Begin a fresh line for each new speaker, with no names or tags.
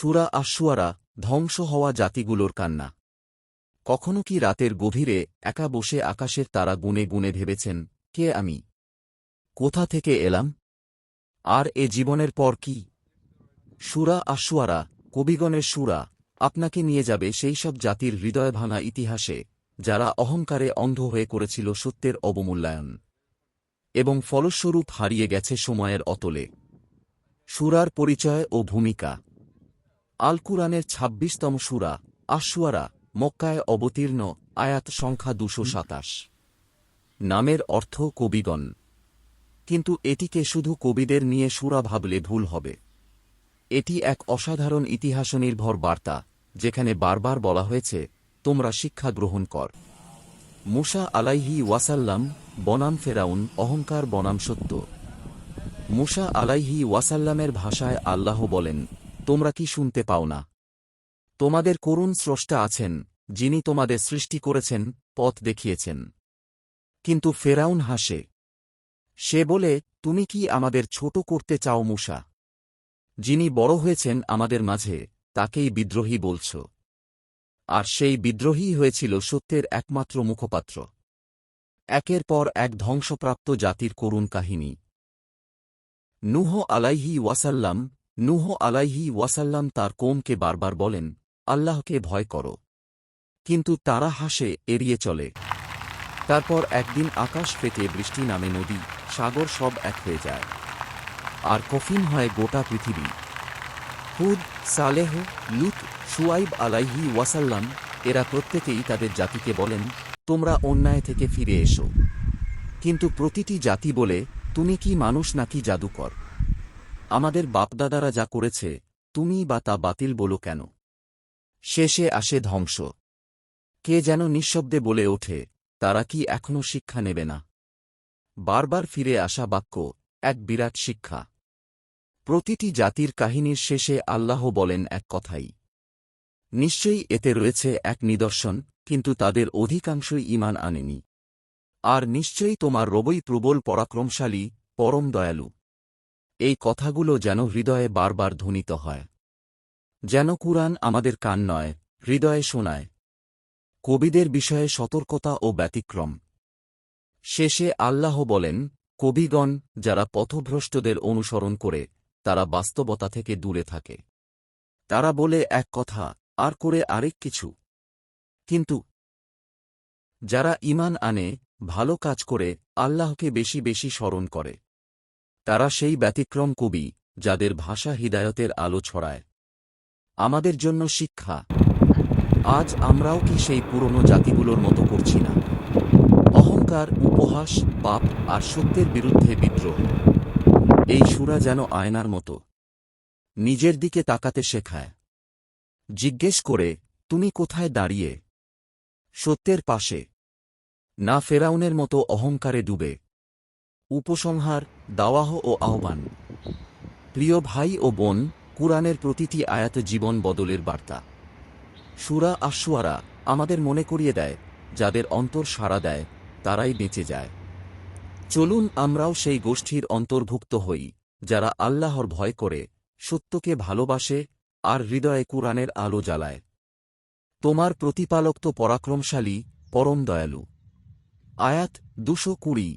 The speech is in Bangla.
সুরা আশুয়ারা ধ্বংস হওয়া জাতিগুলোর কান্না। কখনো কি রাতের গভীরে একা বসে আকাশের তারা গুনে গুনে ভেবেছেন, কে আমি? কোথা থেকে এলাম? আর এ জীবনের পর কি? সুরা আশুয়ারা কবিগণের সুরা, আপনাকে নিয়ে যাবে সেই সব জাতির হৃদয় ভাঙা ইতিহাসে, যারা অহংকারে অন্ধ হয়ে করেছিল সত্যের অবমূল্যায়ন। এবং ফলস্বরূপ হারিয়ে গেছে সময়ের অতলে। সুরার পরিচয় ও ভূমিকা। আল কুরআনের ছাব্বিশতম সুরা আশুয়ারা মক্কায় অবতীর্ণ, আয়াত সংখ্যা দুশো সাতাশ। নামের অর্থ কবিগণ। কিন্তু এটিকে শুধু কবিদের নিয়ে সুরা ভাবলে ভুল হবে। এটি এক অসাধারণ ইতিহাসনির্ভর বার্তা, যেখানে বারবার বলা হয়েছে, তোমরা শিক্ষা গ্রহণ কর। মুসা আলাইহি ওয়াসাল্লাম, বনাম ফেরাউন, অহংকার বনাম সত্য। মুসা আলাইহি ওয়াসাল্লামের ভাষায় আল্লাহ বলেন তোমরা কি শুনতে পাও না? তোমাদের করুণ স্রষ্টা আছেন, যিনি তোমাদের সৃষ্টি করেছেন, পথ দেখিয়েছেন। কিন্তু ফেরাউন হাসে, সে বলে, তুমি কি আমাদের ছোট করতে চাও মুসা? যিনি বড় হয়েছেন আমাদের মাঝে, তাকেই বিদ্রোহী বলছ। আর সেই বিদ্রোহী হয়েছিল সত্যের একমাত্র মুখপাত্র। একের পর এক ধ্বংসপ্রাপ্ত জাতির করুণ কাহিনী। নুহ আলাইহি ওয়াসাল্লাম নুহ আলাইহি ওয়াসাল্লাম তার কোমকে বারবার বলেন, আল্লাহকে ভয় করো। কিন্তু তারা হাসে, এড়িয়ে চলে। তারপর একদিন আকাশ ফেটে বৃষ্টি নামে নদী, সাগর সব এক হয়ে যায়। আর কফিন হয় গোটা পৃথিবী। হুদ, সালেহ, লুত সুয়াইব আলাইহি ওয়াসাল্লাম, এরা প্রত্যেকেই তাদের জাতিকে বলেন, তোমরা অন্যায় থেকে ফিরে এসো। কিন্তু প্রতিটি জাতি বলে, তুমি কি মানুষ নাকি জাদুকর? আমাদের বাপদাদারা যা করেছে তুমি বা তা বাতিল বলো কেন? শেষে আসে ধ্বংস। কে যেন নিঃশব্দে বলে ওঠে, তারা কি এখনও শিক্ষা নেবে না? বারবার ফিরে আসা বাক্য, এক বিরাট শিক্ষা। প্রতিটি জাতির কাহিনীর শেষে আল্লাহ বলেন এক কথাই। নিশ্চয়ই এতে রয়েছে এক নিদর্শন, কিন্তু তাদের অধিকাংশই ইমান আনেনি। আর নিশ্চয়ই তোমার রবই প্রবল পরাক্রমশালী, পরম দয়ালু। এই কথাগুলো যেন হৃদয়ে বারবার ধ্বনিত হয়। যেন কুরআন আমাদের কান নয়, হৃদয়ে শোনায়। কবিদের বিষয়ে সতর্কতা ও ব্যতিক্রম। শেষে আল্লাহ বলেন, কবিগণ যারা পথভ্রষ্টদের অনুসরণ করে, তারা বাস্তবতা থেকে দূরে থাকে। তারা বলে এক কথা, আর করে আরেক কিছু। কিন্তু যারা ইমান আনে, ভালো কাজ করে, আল্লাহকে বেশি বেশি স্মরণ করে। তারা সেই ব্যতিক্রম কবি, যাদের ভাষা হৃদায়তের আলো ছড়ায়। আমাদের জন্য শিক্ষা। আজ আমরাও কি সেই পুরনো জাতিগুলোর মতো করছি না? অহংকার, উপহাস, পাপ আর সত্যের বিরুদ্ধে বিদ্রোহ। এই সুরা যেন আয়নার মতো। নিজের দিকে তাকাতে শেখায়। জিজ্ঞেস করে, তুমি কোথায় দাঁড়িয়ে? সত্যের পাশে। না ফেরাউনের মতো অহংকারে ডুবে। উপসংহার, দাওয়াহ ও আহ্বান। প্রিয় ভাই ও বোন, কুরআনের প্রতিটি আয়াত জীবন বদলের বার্তা। সুরা আশুয়ারা আমাদের মনে করিয়ে দেয়, যাদের অন্তর সাড়া দেয়, তারাই বেঁচে যায়। চলুন আমরাও সেই গোষ্ঠীর অন্তর্ভুক্ত হই, যারা আল্লাহর ভয় করে, সত্যকে ভালোবাসে, আর হৃদয়ে কুরআনের আলো জ্বালায়। তোমার প্রতিপালক তো পরাক্রমশালী, পরম দয়ালু। আয়াত দুশো কুড়ি।